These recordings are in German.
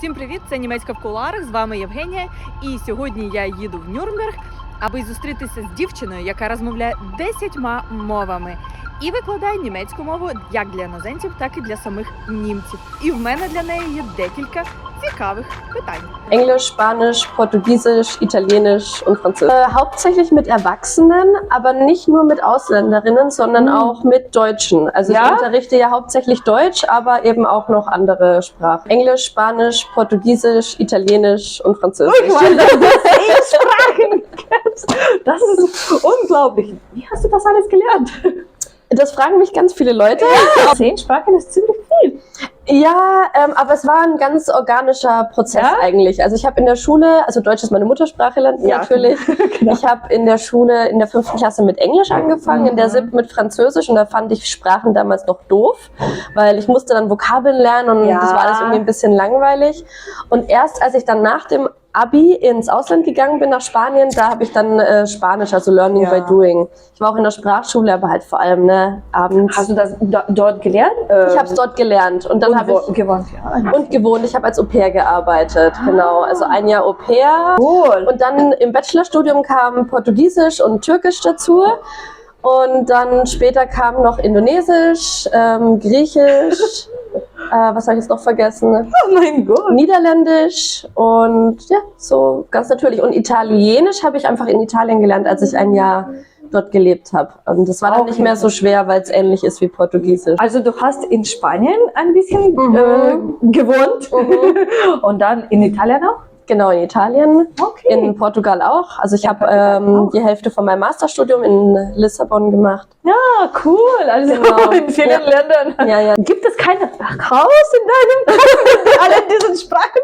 Всім привіт! Це німецька в куларах. З вами Євгенія. І сьогодні я їду в Нюрнберг, аби зустрітися з дівчиною, яка розмовляє десятьма мовами і викладає німецьку мову як для іноземців, так і для самих німців. І в мене для неї є декілька цікавих питань. Englisch, Spanisch, Portugiesisch, Italienisch und Französisch. Äh, hauptsächlich mit Erwachsenen, aber nicht nur mit Ausländerinnen, sondern Mhm. auch mit Deutschen. Also Ja? ich unterrichte ja hauptsächlich Deutsch, aber eben auch noch andere Sprachen. Englisch, Spanisch, Portugiesisch, Italienisch und Französisch. Weil du zehn Sprachen kennst. das ist unglaublich. Wie hast du das alles gelernt? Das fragen mich ganz viele Leute. Zehn Sprachen ist ziemlich viel. Ja, ähm, aber es war ein ganz organischer Prozess Ja? eigentlich. Also ich habe in der Schule, also Deutsch ist meine Muttersprache Ja. natürlich. genau. Ich habe in der Schule in der fünften Klasse mit Englisch angefangen, in der Mhm. siebten mit Französisch und da fand ich Sprachen damals noch doof, weil ich musste dann Vokabeln lernen und Ja. das war alles irgendwie ein bisschen langweilig. Und erst als ich dann nach dem Abi ins Ausland gegangen bin nach Spanien, da habe ich dann äh, Spanisch, also Learning Ja. by Doing. Ich war auch in der Sprachschule, aber halt vor allem ne, abends. Hast du das do dort gelernt? ich habe es dort gelernt und dann habe ich gewohnt. Ja. und gewohnt. Ich habe als Au pair gearbeitet, genau. Also ein Jahr Au pair. cool. Und dann im Bachelorstudium kam Portugiesisch und Türkisch dazu. Und dann später kam noch Indonesisch, ähm, Griechisch, äh, was habe ich jetzt noch vergessen? oh mein Gott. Niederländisch und ja, so ganz natürlich. Und Italienisch habe ich einfach in Italien gelernt, als ich ein Jahr dort gelebt habe. Und das war dann nicht mehr so schwer, weil es ähnlich ist wie Portugiesisch. Also du hast in Spanien ein bisschen Mhm. äh, gewohnt Mhm. und dann in Italien auch? Genau, in Italien. Okay. In Portugal auch. Also ich Ja, habe ähm, die Hälfte von meinem Masterstudium in Lissabon gemacht. ah, cool. Also Genau. in vielen Ja. Ländern. Ja, ja. Gibt es kein Haus in deinem Kopf mit allen diesen Sprachen?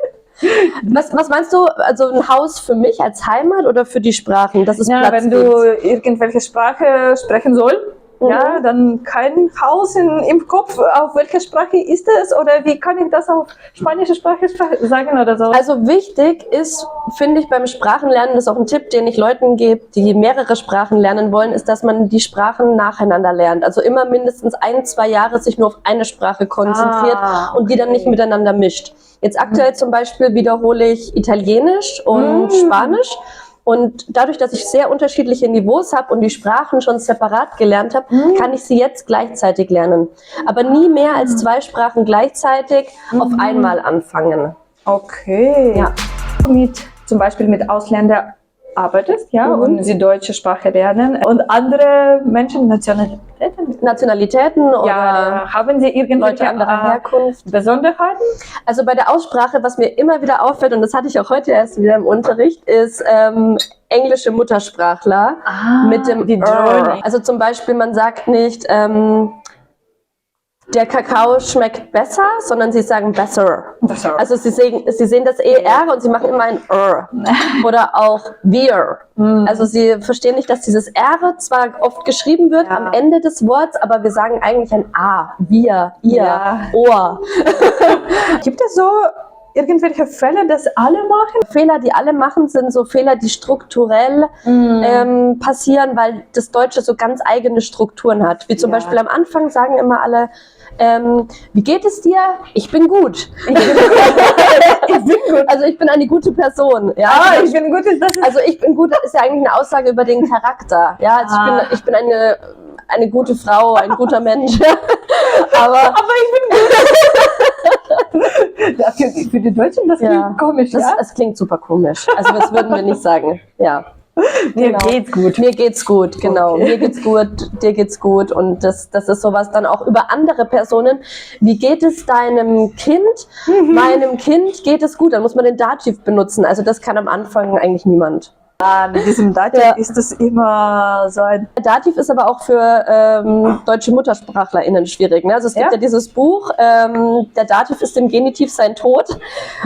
Was, was meinst du? Also ein Haus für mich als Heimat oder für die Sprachen? Das ist Ja, Platz wenn du irgendwelche Sprache sprechen sollst, Mhm. ja, dann kein Haus in, im Kopf. Auf welcher Sprache ist es? Oder wie kann ich das auf spanische Sprache spra- sagen oder so? Also wichtig ist, finde ich, beim Sprachenlernen, das ist auch ein Tipp, den ich Leuten gebe, die mehrere Sprachen lernen wollen, ist, dass man die Sprachen nacheinander lernt. Also immer mindestens ein, zwei Jahre sich nur auf eine Sprache konzentriert Ah, und die dann okay. nicht miteinander mischt. Jetzt aktuell zum Beispiel wiederhole ich Italienisch und Mm. Spanisch. Und dadurch, dass ich sehr unterschiedliche Niveaus habe und die Sprachen schon separat gelernt habe, Mm. kann ich sie jetzt gleichzeitig lernen. Aber nie mehr als zwei Sprachen gleichzeitig auf Mhm. einmal anfangen. Okay. Ja. Mit, zum Beispiel mit Ausländern arbeitest, ja, Mhm. und sie deutsche Sprache lernen und andere Menschen, Nationalitäten, Nationalitäten oder ja, haben sie irgendwelche Leute anderer Herkunft. Besonderheiten? Also bei der Aussprache, was mir immer wieder auffällt, und das hatte ich auch heute erst wieder im Unterricht, ist ähm, englische Muttersprachler mit dem Ah, die R. Journey. Also zum Beispiel, man sagt nicht, ähm, der Kakao schmeckt besser, sondern sie sagen besser. Besser. Also sie sehen, sie sehen das ER und sie machen immer ein R. Oder auch wir. Mhm. Also sie verstehen nicht, dass dieses R zwar oft geschrieben wird Ja. am Ende des Wortes, aber wir sagen eigentlich ein A. Wir, ihr, Ja. Ohr. Gibt es so irgendwelche Fälle, dass alle machen? Fehler, die alle machen, sind so Fehler, die strukturell Mhm. ähm, passieren, weil das Deutsche so ganz eigene Strukturen hat. Wie zum Ja. Beispiel am Anfang sagen immer alle, ähm, wie geht es dir? Ich bin gut. ich bin gut. Also ich bin eine gute Person. Ja, Ah, ich bin gut. Das also ich bin gut ist ja eigentlich eine Aussage über den Charakter. Ja, also Ah. ich bin, ich bin eine, eine gute Frau, ein guter Mensch. Aber aber ich bin gut. für, die Deutschen, das Ja. klingt komisch, das, ja? das klingt super komisch. Also das würden wir nicht sagen. Ja. Mir genau. geht's gut. Mir geht's gut, genau. Okay. Mir geht's gut, dir geht's gut. Und das, das ist sowas dann auch über andere Personen. Wie geht es deinem Kind? Mhm. Meinem Kind geht es gut. Dann muss man den Dativ benutzen. Also das kann am Anfang eigentlich niemand. Ja, mit diesem Dativ Ja. ist es immer so ein. Der Dativ ist aber auch für ähm, deutsche MuttersprachlerInnen schwierig. Ne? Also es gibt Ja? ja, dieses Buch, ähm, der Dativ ist im Genitiv sein Tod.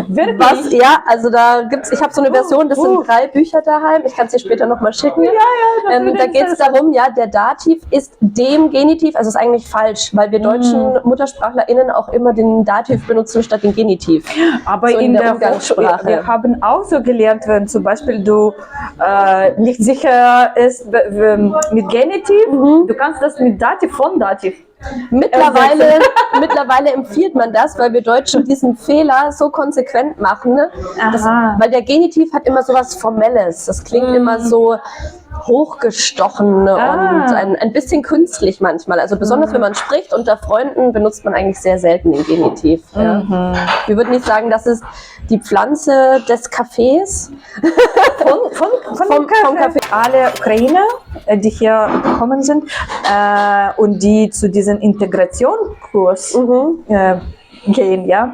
Wirklich? Was, ja, also da gibt's, ich habe so eine Oh, Version, das oh. sind drei Bücher daheim. Ich kann es dir später nochmal schicken. Ja, ja, Ähm, da geht es darum, ja, der Dativ ist dem Genitiv, also ist eigentlich falsch, weil wir deutschen MuttersprachlerInnen auch immer den Dativ benutzen statt den Genitiv. Aber so in in der der, Umgangssprache. Wir haben auch so gelernt, wenn zum Beispiel du äh, nicht sicher ist w- mit Genitiv, Mhm. du kannst das mit Dativ von Dativ Mittlerweile, mittlerweile empfiehlt man das, weil wir Deutschen diesen Fehler so konsequent machen. Ne? Das, weil der Genitiv hat immer so was Formelles. Das klingt Mhm. immer so hochgestochen Ah. und ein, ein bisschen künstlich manchmal. Also besonders wenn man spricht unter Freunden, benutzt man eigentlich sehr selten den Genitiv. Ja. Mhm. Wir würden nicht sagen, das ist die Pflanze des Kaffees. Von, von, von Vom- dem Kaffee. vom Kaffee. Alle Ukrainer, äh, die hier gekommen sind äh, und die zu diesem Integrationskurs Mhm. äh, gehen, ja,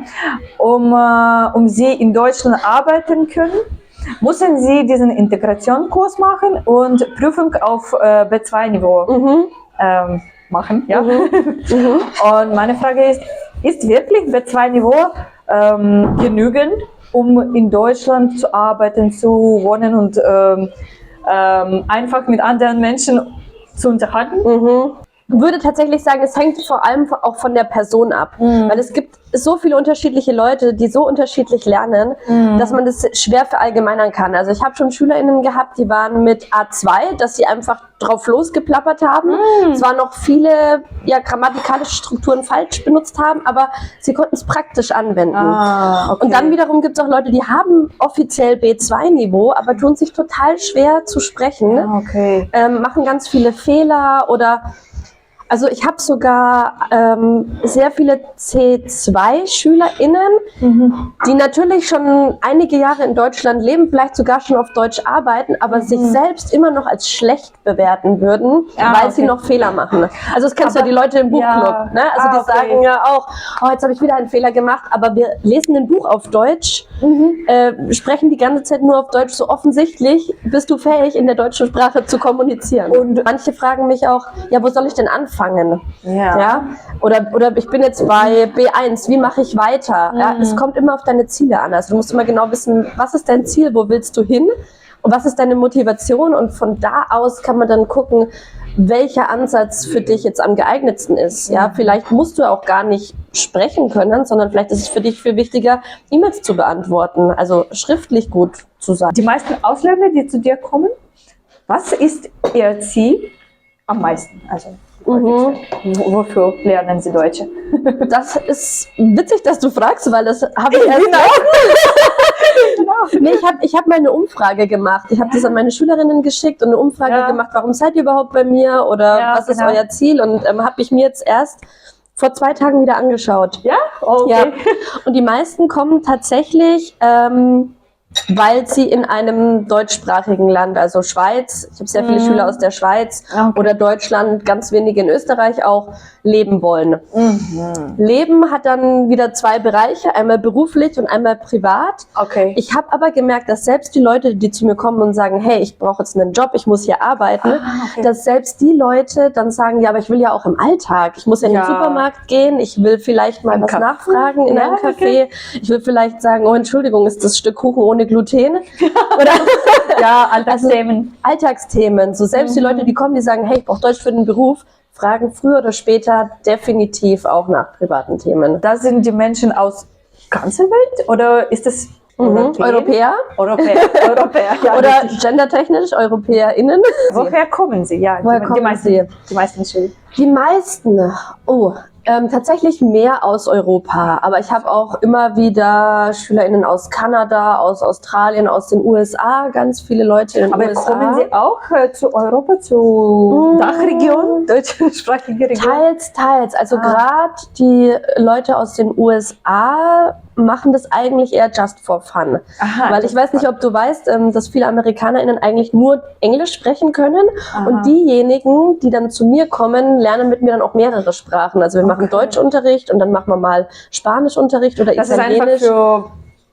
um, äh, um sie in Deutschland arbeiten können, müssen sie diesen Integrationskurs machen und Prüfung auf äh, B2-Niveau Mhm. ähm, machen, ja. Mhm. Und meine Frage ist, ist wirklich B2-Niveau ähm, genügend, um in Deutschland zu arbeiten, zu wohnen und ähm, ähm, einfach mit anderen Menschen zu unterhalten? Mhm. Würde tatsächlich sagen, es hängt vor allem auch von der Person ab. Mhm. Weil es gibt so viele unterschiedliche Leute, die so unterschiedlich lernen, Mhm. dass man das schwer verallgemeinern kann. Also ich habe schon SchülerInnen gehabt, die waren mit A2, dass sie einfach drauf losgeplappert haben. Zwar noch viele ja, grammatikalische Strukturen falsch benutzt haben, aber sie konnten es praktisch anwenden. Ah, okay. Und dann wiederum gibt es auch Leute, die haben offiziell B2-Niveau, aber tun sich total schwer zu sprechen Ah, okay. ähm, machen ganz viele Fehler oder also ich habe sogar ähm, sehr viele C2-SchülerInnen, Mhm. die natürlich schon einige Jahre in Deutschland leben, vielleicht sogar schon auf Deutsch arbeiten, aber sich selbst immer noch als schlecht bewerten würden, Ah, weil sie okay. noch Fehler machen. Also das kennst du ja Aber- die Leute im Buchclub. ja. Ne? Also Ah, die okay. sagen ja auch, oh, jetzt habe ich wieder einen Fehler gemacht, aber wir lesen ein Buch auf Deutsch, äh, sprechen die ganze Zeit nur auf Deutsch. So offensichtlich bist du fähig, in der deutschen Sprache zu kommunizieren. Und manche fragen mich auch, ja, wo soll ich denn anfangen? Ja. Ja? Oder, oder ich bin jetzt bei B1, wie mache ich weiter? Ja, Mhm. es kommt immer auf deine Ziele an. Also du musst immer genau wissen, was ist dein Ziel, wo willst du hin? Und was ist deine Motivation? Und von da aus kann man dann gucken, welcher Ansatz für dich jetzt am geeignetsten ist. Ja, vielleicht musst du auch gar nicht sprechen können, sondern vielleicht ist es für dich viel wichtiger, E-Mails zu beantworten, also schriftlich gut zu sein. Die meisten Ausländer, die zu dir kommen, was ist ihr Ziel am meisten? Also, Mhm. wo- wofür lernen sie Deutsche? Das ist witzig, dass du fragst, weil das habe ich erst Genau. Nee, ich habe ich hab mal eine Umfrage gemacht. Ich habe das an meine Schülerinnen geschickt und eine Umfrage Ja. gemacht, warum seid ihr überhaupt bei mir oder Ja, was ist genau. euer Ziel? Und ähm, habe ich mir jetzt erst vor zwei Tagen wieder angeschaut. Ja? Okay. Ja. Und die meisten kommen tatsächlich, ähm, weil sie in einem deutschsprachigen Land, also Schweiz, ich habe sehr viele Mhm. Schüler aus der Schweiz Okay. oder Deutschland, ganz wenige in Österreich auch, leben wollen. Mhm. Leben hat dann wieder zwei Bereiche, einmal beruflich und einmal privat. Okay. Ich habe aber gemerkt, dass selbst die Leute, die zu mir kommen und sagen, hey, ich brauche jetzt einen Job, ich muss hier arbeiten, Ah, okay. dass selbst die Leute dann sagen, ja, aber ich will ja auch im Alltag. Ich muss ja in den Ja. Supermarkt gehen, ich will vielleicht mal Im was Café? nachfragen in Ja, einem Café. okay. Ich will vielleicht sagen, oh Entschuldigung, ist das Stück Kuchen ohne Gluten? Oder ja, Alltagsthemen. Alltagsthemen. So selbst die Mhm. Leute, die kommen, die sagen, hey, ich brauche Deutsch für den Beruf, fragen früher oder später definitiv auch nach privaten Themen. das sind die Menschen aus ganzer Welt oder ist es Mhm. Europäer Europäer. Europäer, ja. oder gendertechnisch EuropäerInnen. Woher kommen sie? Ja, Woher die, kommen die meisten, sie? Die meisten Schüler. Die meisten, oh, ähm, tatsächlich mehr aus Europa. Aber ich habe auch immer wieder SchülerInnen aus Kanada, aus Australien, aus den USA, ganz viele Leute in den Aber USA. kommen sie auch äh, zu Europa, zu Mm. Dachregion, deutschsprachige Region? Teils, teils. Also Ah. gerade die Leute aus den USA machen das eigentlich eher just for fun. Aha, Weil ich weiß nicht, ob du weißt, ähm, dass viele AmerikanerInnen eigentlich nur Englisch sprechen können. Aha. Und diejenigen, die dann zu mir kommen, lernen mit mir dann auch mehrere Sprachen. Also wir machen Okay. Deutschunterricht und dann machen wir mal Spanischunterricht oder Das ist einfach Italienisch. für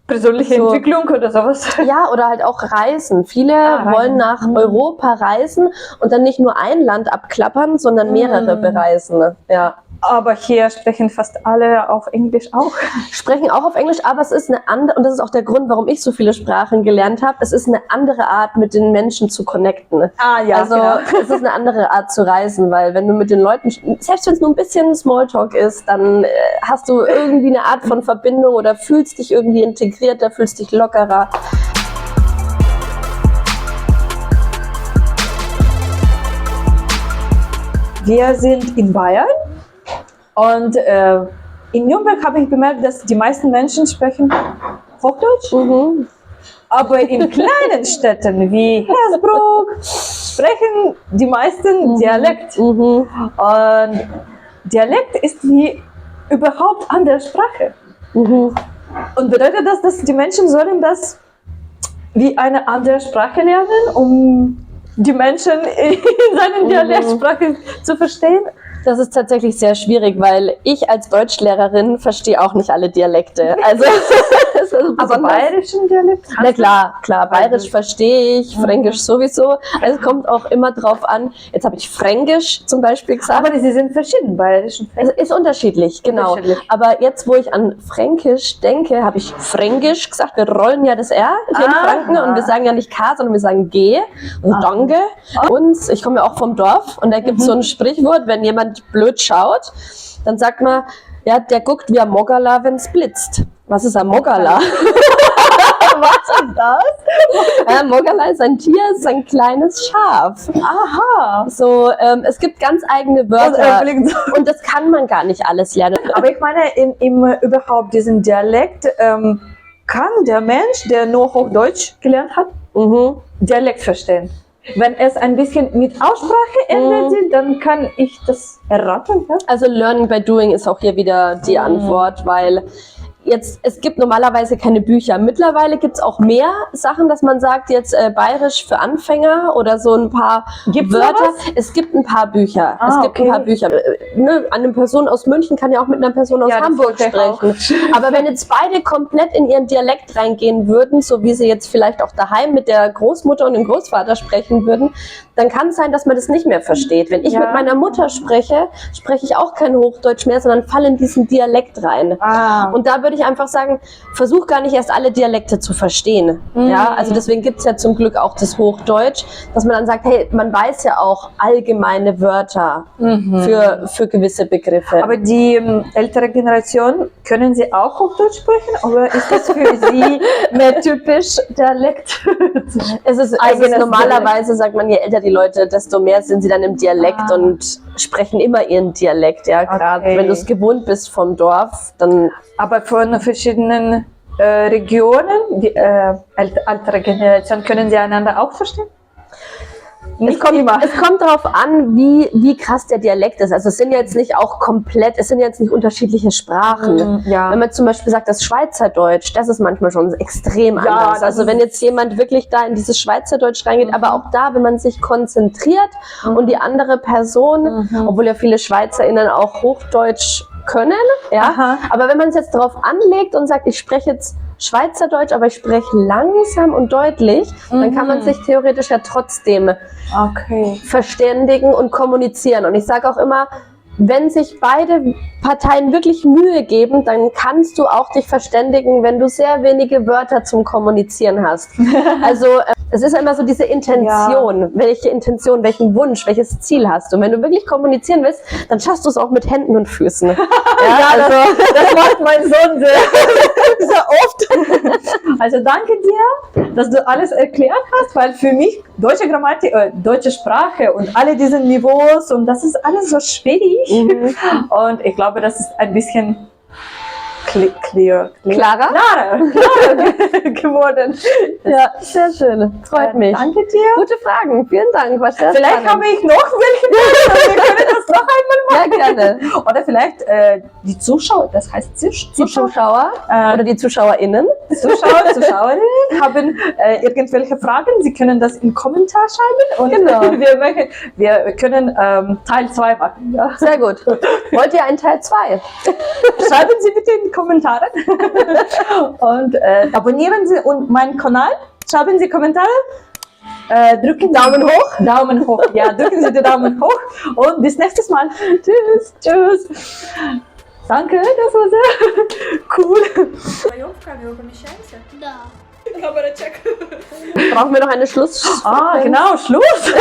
persönliche So. Entwicklung oder sowas. ja, oder halt auch Reisen. Viele Ah, wollen nach Mhm. Europa reisen und dann nicht nur ein Land abklappern, sondern mehrere Mhm. bereisen. Ja. Aber hier sprechen fast alle auf Englisch auch. Sprechen auch auf Englisch, aber es ist eine andere, und das ist auch der Grund, warum ich so viele Sprachen gelernt habe, es ist eine andere Art, mit den Menschen zu connecten. Ah also es ist eine andere Art zu reisen, weil wenn du mit den Leuten, selbst wenn es nur ein bisschen Smalltalk ist, dann äh, hast du irgendwie eine Art von Verbindung oder fühlst dich irgendwie integrierter, fühlst dich lockerer. Wir sind in Bayern Und äh, in Nürnberg habe ich bemerkt, dass die meisten Menschen sprechen Hochdeutsch, Mhm. aber in kleinen Städten wie Hersbruck sprechen die meisten Dialekt. Mhm. Und Dialekt ist wie überhaupt andere Sprache. Mhm. Und bedeutet das, dass die Menschen sollen das wie eine andere Sprache lernen, um die Menschen in seinen Mhm. Dialektsprache zu verstehen? Das ist tatsächlich sehr schwierig, weil ich als Deutschlehrerin verstehe auch nicht alle Dialekte. Also, besonders- bayerischen Dialekt? Na klar, klar, bayerisch verstehe ich, fränkisch sowieso. Also es kommt auch immer drauf an. Jetzt habe ich fränkisch zum Beispiel gesagt. Aber sie sind verschieden, bayerischen Es ist unterschiedlich, genau. Unterschiedlich. Aber jetzt, wo ich an Fränkisch denke, habe ich Fränkisch gesagt. Wir rollen ja das R hier in Ah. Franken und wir sagen ja nicht K, sondern wir sagen G, also Danke. Und ich komme ja auch vom Dorf und da gibt es so ein Sprichwort, wenn jemand blöd schaut, dann sagt man, ja, der guckt wie ein Mogala, wenn es blitzt. Was ist ein Mogala? Was ist das? Äh, Mogala ist ein Tier, ist ein kleines Schaf. Aha. So, ähm, es gibt ganz eigene Wörter äh, blinkt so. und das kann man gar nicht alles lernen. Aber ich meine, in, im äh, überhaupt diesen Dialekt, ähm, kann der Mensch, der nur Hochdeutsch gelernt hat, Mhm. Dialekt verstehen. Wenn es ein bisschen mit Aussprache ändert, Mhm. dann kann ich das erraten. Ja? Also Learning by Doing ist auch hier wieder die Mhm. Antwort, weil jetzt, es gibt normalerweise keine Bücher. Mittlerweile gibt es auch mehr Sachen, dass man sagt, jetzt äh, bayerisch für Anfänger oder so ein paar Gibt's Wörter. Es gibt ein paar Bücher. Ah, es gibt okay. ein paar Bücher. Äh, ne, eine Person aus München kann ja auch mit einer Person aus Ja, Hamburg sprechen. Aber wenn jetzt beide komplett in ihren Dialekt reingehen würden, so wie sie jetzt vielleicht auch daheim mit der Großmutter und dem Großvater sprechen würden, dann kann es sein, dass man das nicht mehr versteht. Wenn ich Ja. mit meiner Mutter spreche, spreche ich auch kein Hochdeutsch mehr, sondern falle in diesen Dialekt rein. Ah. Und da würde ich einfach sagen, versuch gar nicht erst alle Dialekte zu verstehen. Mhm. Ja, also deswegen gibt's ja zum Glück auch das Hochdeutsch, dass man dann sagt, hey, man weiß ja auch allgemeine Wörter Mhm. für, für gewisse Begriffe. Aber die ähm, ältere Generation, können sie auch Hochdeutsch sprechen? Oder ist das für sie mehr typisch Dialekt? es ist, es ist normalerweise, sagt man, je älter die Leute, desto mehr sind sie dann im Dialekt Ah. und sprechen immer ihren Dialekt. Ja, gerade Okay. wenn du es gewohnt bist vom Dorf, dann Aber von verschiedenen äh, Regionen, die äh, ält- ältere Generation, können sie einander auch verstehen? Es kommt, es kommt darauf an, wie, wie krass der Dialekt ist. Also es sind jetzt nicht auch komplett, es sind jetzt nicht unterschiedliche Sprachen. Mhm, ja. Wenn man zum Beispiel sagt, das Schweizerdeutsch, das ist manchmal schon extrem Ja, anders. Also wenn jetzt jemand wirklich da in dieses Schweizerdeutsch reingeht, Mhm. aber auch da, wenn man sich konzentriert und die andere Person, Mhm. obwohl ja viele SchweizerInnen auch Hochdeutsch können, ja, Aha. aber wenn man es jetzt darauf anlegt und sagt, ich spreche jetzt Schweizerdeutsch, aber ich spreche langsam und deutlich, dann kann man Mhm. sich theoretisch ja trotzdem Okay. verständigen und kommunizieren. Und ich sage auch immer, wenn sich beide Parteien wirklich Mühe geben, dann kannst du auch dich verständigen, wenn du sehr wenige Wörter zum Kommunizieren hast. Also äh, es ist ja immer so diese Intention, welche Intention, welchen Wunsch, welches Ziel hast du. Und wenn du wirklich kommunizieren willst, dann schaffst du es auch mit Händen und Füßen. Ja, also Das macht mein Sohn sehr, sehr oft. Also danke dir, dass du alles erklärt hast, weil für mich deutsche Grammatik, äh, deutsche Sprache und alle diese Niveaus und das ist alles so schwierig. Mhm. Und ich glaube, das ist ein bisschen clear, clear, klarer, klarer geworden. Ja, sehr schön. Freut Äh, mich. Danke dir. Gute Fragen. Vielen Dank. War sehr Vielleicht spannend. habe ich noch welche Fragen, wir können das noch einmal Ja, gerne. machen. Oder vielleicht äh, die Zuschauer, das heißt Zusch- Die Zuschauer, Zuschauer äh, oder die ZuschauerInnen. Zuschauer, Zuschauerinnen haben äh, irgendwelche Fragen, Sie können das im Kommentar schreiben und Genau. wir, möchten, wir können ähm, Teil 2 machen. Ja. Sehr gut. Wollt ihr einen Teil 2? Schreiben Sie bitte in die Kommentaren und äh, abonnieren Sie und meinen Kanal, schreiben Sie Kommentare. Äh, drücken Daumen hoch. Daumen hoch, ja, drücken Sie den Daumen hoch und bis nächstes Mal. Tschüss, tschüss. Danke, das war sehr cool. Brauchen wir noch eine Schluss? Ah, genau, Schluss.